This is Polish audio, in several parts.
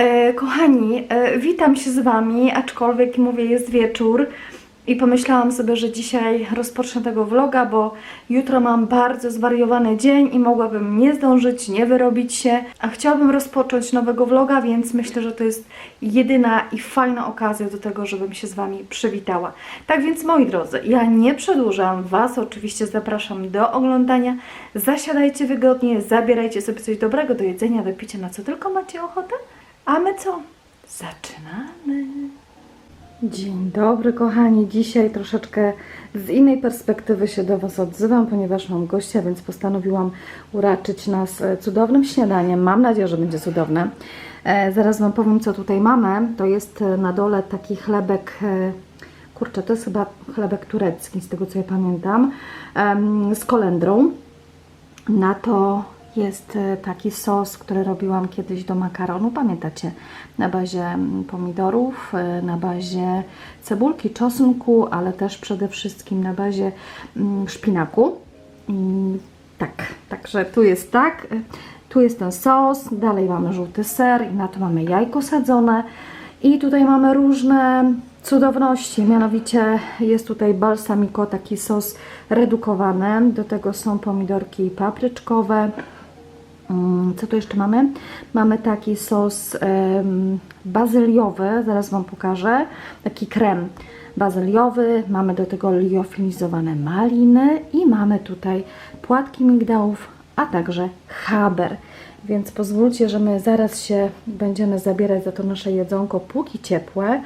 E, kochani, e, witam się z Wami, aczkolwiek mówię, jest wieczór i pomyślałam sobie, że dzisiaj rozpocznę tego vloga, bo jutro mam bardzo zwariowany dzień i mogłabym nie zdążyć, nie wyrobić się, a chciałabym rozpocząć nowego vloga, więc myślę, że to jest jedyna i fajna okazja do tego, żebym się z Wami przywitała. Tak więc, moi drodzy, ja nie przedłużam Was, oczywiście zapraszam do oglądania. Zasiadajcie wygodnie, zabierajcie sobie coś dobrego do jedzenia, do picia, na co tylko macie ochotę. A my co? Zaczynamy. Dzień dobry, kochani. Dzisiaj troszeczkę z innej perspektywy się do Was odzywam, ponieważ mam gościa, więc postanowiłam uraczyć nas e, cudownym śniadaniem. Mam nadzieję, że będzie cudowne. E, zaraz Wam powiem, co tutaj mamy. To jest e, na dole taki chlebek. Kurczę, to jest chyba chlebek turecki, z tego co ja pamiętam, z kolendrą. Na to jest e, taki sos, który robiłam kiedyś do makaronu, pamiętacie? Na bazie mm, pomidorów, e, na bazie cebulki, czosnku, ale też przede wszystkim na bazie mm, szpinaku. I tak, także tu jest tak, e, tu jest ten sos, dalej mamy żółty ser i na to mamy jajko sadzone. I tutaj mamy różne cudowności, mianowicie jest tutaj balsamico, taki sos redukowany, do tego są pomidorki papryczkowe. Mm, Co tu jeszcze mamy? Mamy taki sos bazyliowy, zaraz Wam pokażę, taki krem bazyliowy, mamy do tego liofilizowane maliny i mamy tutaj płatki migdałów, a także haber. Więc pozwólcie, że my zaraz się będziemy zabierać za to nasze jedzonko, póki ciepłe.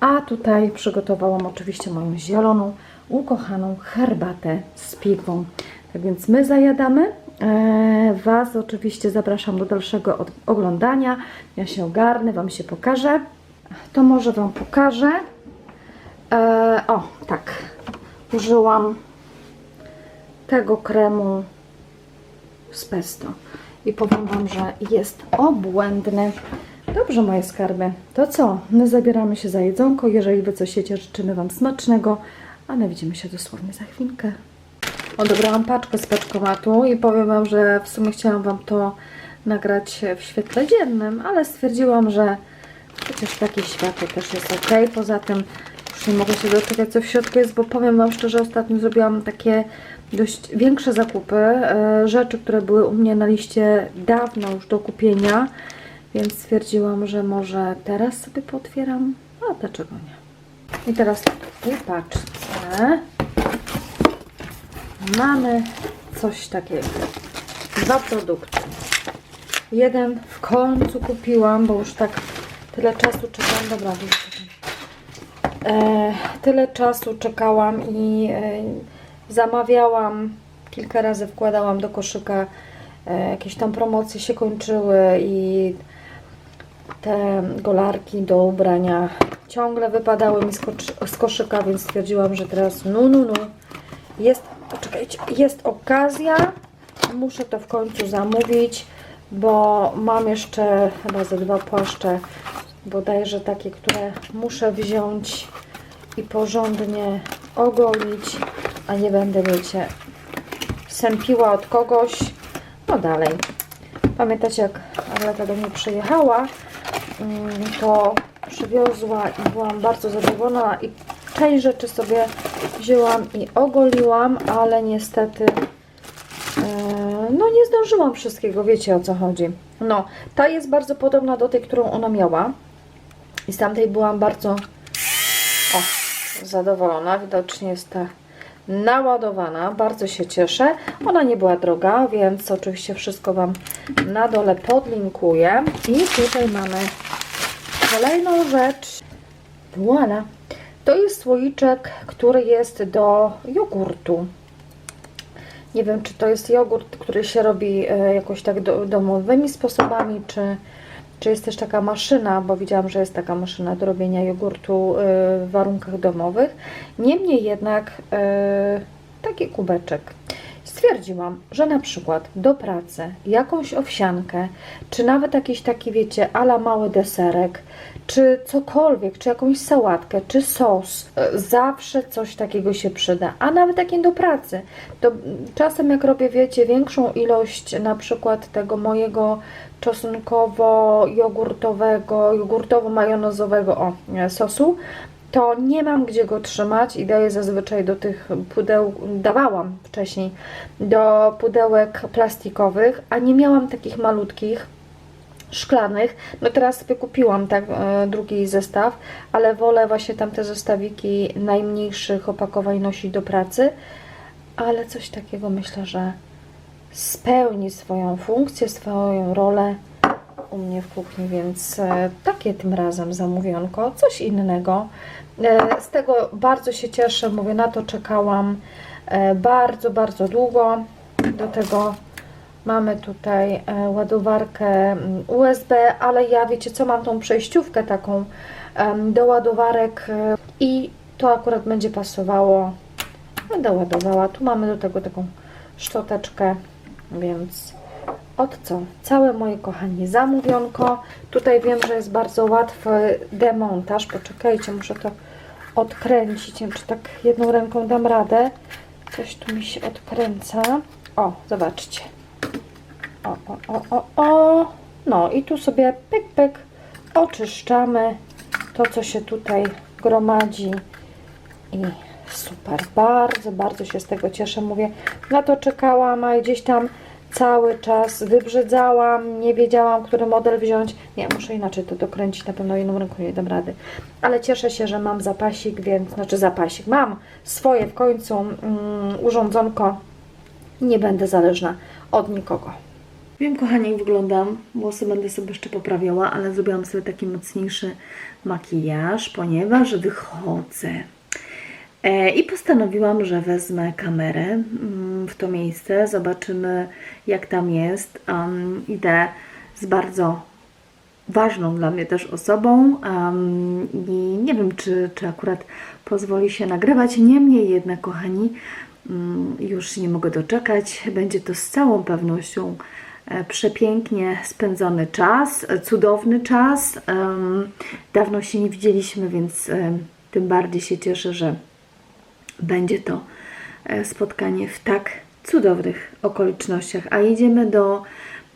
A tutaj przygotowałam oczywiście moją zieloną, ukochaną herbatę z piwą. Tak więc my zajadamy. E, Was oczywiście zapraszam do dalszego oglądania. Ja się ogarnę, Wam się pokażę. To może Wam pokażę. E, o, tak. Użyłam tego kremu z pesto. I powiem Wam, że jest obłędny. Dobrze, moje skarby. To co? My zabieramy się za jedzonko. Jeżeli Wy coś jecie, życzymy Wam smacznego. Ale widzimy się dosłownie za chwilkę. Odebrałam paczkę z paczkomatu i powiem Wam, że w sumie chciałam Wam to nagrać w świetle dziennym, ale stwierdziłam, że przecież takie światło też jest ok. Poza tym już nie mogę się doczekać, co w środku jest, bo powiem Wam szczerze, ostatnio zrobiłam takie dość większe zakupy, e, rzeczy, które były u mnie na liście dawno już do kupienia, więc stwierdziłam, że może teraz sobie potwieram, a dlaczego nie. I teraz w tej paczce mamy coś takiego. Dwa produkty. Jeden w końcu kupiłam, bo już tak tyle czasu czekałam. Dobra, e, Tyle czasu czekałam i e, zamawiałam, kilka razy wkładałam do koszyka. E, jakieś tam promocje się kończyły i te golarki do ubrania ciągle wypadały mi z koszyka, więc stwierdziłam, że teraz no, no, no. Jest, jest okazja. Muszę to w końcu zamówić, bo mam jeszcze chyba ze dwa płaszcze, bodajże takie, które muszę wziąć i porządnie ogolić, a nie będę, wiecie, sępiła od kogoś. No dalej. Pamiętacie, jak Arleta do mnie przyjechała, mm, to przywiozła i byłam bardzo zadowolona i część rzeczy sobie wzięłam i ogoliłam, ale niestety e, no nie zdążyłam wszystkiego, wiecie o co chodzi. No, ta jest bardzo podobna do tej, którą ona miała i z tamtej byłam bardzo o, zadowolona, widocznie jest ta naładowana, bardzo się cieszę. Ona nie była droga, więc oczywiście wszystko Wam na dole podlinkuję. I tutaj mamy kolejną rzecz. Voila. To jest słoiczek, który jest do jogurtu. Nie wiem, czy to jest jogurt, który się robi e, jakoś tak do, domowymi sposobami, czy, czy jest też taka maszyna, bo widziałam, że jest taka maszyna do robienia jogurtu e, w warunkach domowych. Niemniej jednak e, taki kubeczek. Stwierdziłam, że na przykład do pracy jakąś owsiankę, czy nawet jakiś taki, wiecie, ala mały deserek, czy cokolwiek, czy jakąś sałatkę, czy sos, e, zawsze coś takiego się przyda, a nawet jak nie do pracy, to czasem jak robię, wiecie, większą ilość na przykład tego mojego czosnkowo-jogurtowego, jogurtowo-majonezowego sosu, to nie mam gdzie go trzymać i daję zazwyczaj do tych pudeł, dawałam wcześniej do pudełek plastikowych, a nie miałam takich malutkich, szklanych. No teraz sobie kupiłam tak e, drugi zestaw, ale wolę właśnie tamte zestawiki najmniejszych opakowań nosić do pracy, ale coś takiego myślę, że spełni swoją funkcję, swoją rolę u mnie w kuchni, więc e, takie tym razem zamówionko, coś innego. E, Z tego bardzo się cieszę, mówię, na to czekałam e, bardzo, bardzo długo. Do tego mamy tutaj ładowarkę mm, USB, ale ja wiecie co, mam tą przejściówkę taką do ładowarek i to akurat będzie pasowało. Będę ładowała. Tu mamy do tego taką szczoteczkę, więc od co? Całe moje kochanie zamówionko. Tutaj wiem, że jest bardzo łatwy demontaż. Poczekajcie, muszę to odkręcić. Nie wiem, czy tak jedną ręką dam radę. Coś tu mi się odkręca. O, zobaczcie. O, o, o, o, o. No i tu sobie pyk, pyk oczyszczamy to, co się tutaj gromadzi. I super, bardzo, bardzo się z tego cieszę. Mówię, na to czekałam, a gdzieś tam cały czas wybrzedzałam, nie wiedziałam, który model wziąć. Nie, muszę inaczej to dokręcić, na pewno jedną ręką nie dam rady. Ale cieszę się, że mam zapasik, więc, znaczy zapasik, mam swoje w końcu mm, urządzonko. Nie będę zależna od nikogo. Wiem, kochani, jak wyglądam. Włosy będę sobie jeszcze poprawiała, ale zrobiłam sobie taki mocniejszy makijaż, ponieważ wychodzę. E, I postanowiłam, że wezmę kamerę mm, w to miejsce. Zobaczymy, jak tam jest. Um, idę z bardzo ważną dla mnie też osobą um, i nie wiem, czy, czy akurat pozwoli się nagrywać. Niemniej jednak, kochani, mm, już nie mogę doczekać. Będzie to z całą pewnością e, przepięknie spędzony czas, cudowny czas. Em, Dawno się nie widzieliśmy, więc tym bardziej się cieszę, że będzie to e, spotkanie w tak cudownych okolicznościach. A idziemy do,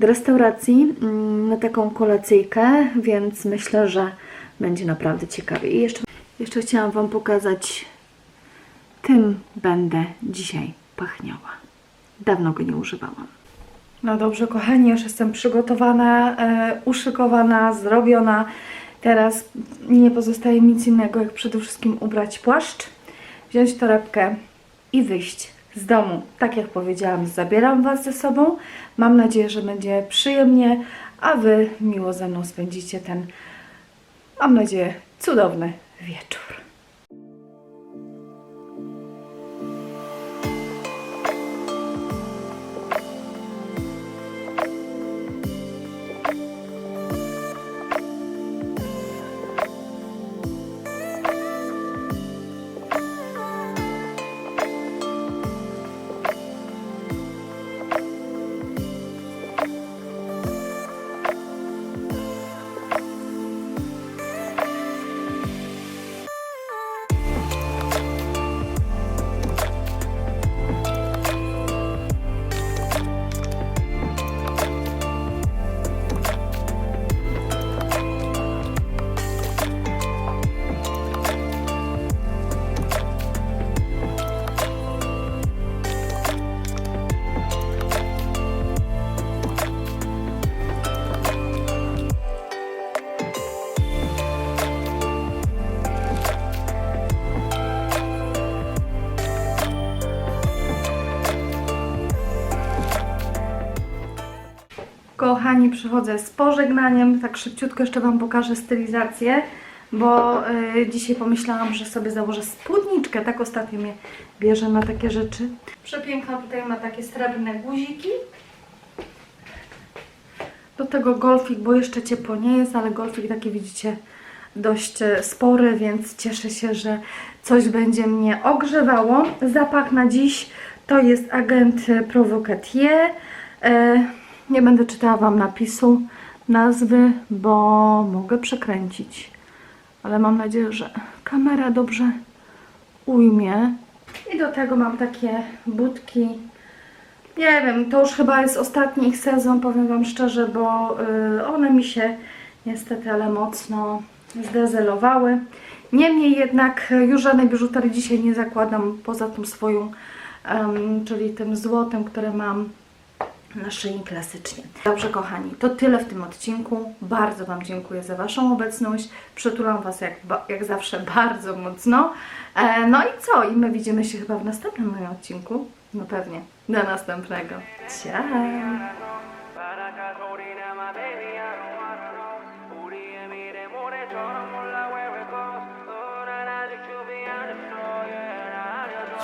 do restauracji mm, na taką kolacyjkę, więc myślę, że będzie naprawdę ciekawie. I jeszcze, jeszcze chciałam Wam pokazać, tym będę dzisiaj pachniała. Dawno go nie używałam. No dobrze, kochani, już jestem przygotowana, e, uszykowana, zrobiona. Teraz nie pozostaje nic innego, jak przede wszystkim ubrać płaszcz, wziąć torebkę i wyjść z domu. Tak jak powiedziałam, zabieram Was ze sobą. Mam nadzieję, że będzie przyjemnie, a Wy miło ze mną spędzicie ten, mam nadzieję, cudowny wieczór. Kochani, przychodzę z pożegnaniem. Tak szybciutko jeszcze Wam pokażę stylizację, bo y, dzisiaj pomyślałam, że sobie założę spódniczkę. Tak ostatnio mnie bierze na takie rzeczy. Przepiękna tutaj ma takie srebrne guziki. Do tego golfik, bo jeszcze ciepło nie jest, ale golfik taki widzicie dość e, spory, więc cieszę się, że coś będzie mnie ogrzewało. Zapach na dziś To jest agent Provocatier. E, nie będę czytała Wam napisu, nazwy, bo mogę przekręcić. Ale mam nadzieję, że kamera dobrze ujmie. I do tego mam takie budki. Nie wiem, to już chyba jest ostatni ich sezon, powiem Wam szczerze, bo y, one mi się niestety, ale mocno zdezelowały. Niemniej jednak już żadnej biżuterii dzisiaj nie zakładam poza tą swoją, czyli tym złotem, które mam na szyi klasycznie. Dobrze kochani, to tyle w tym odcinku. Bardzo Wam dziękuję za Waszą obecność. Przytulam Was jak, jak zawsze bardzo mocno. E, no i co? I my widzimy się chyba w następnym moim odcinku. No pewnie. Do następnego. Ciao!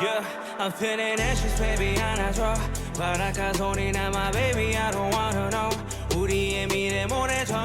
Yeah, I'm feeling anxious, baby, and I draw 바라카 소리나 my baby I don't wanna know 우리의 미래 모래처럼 몰라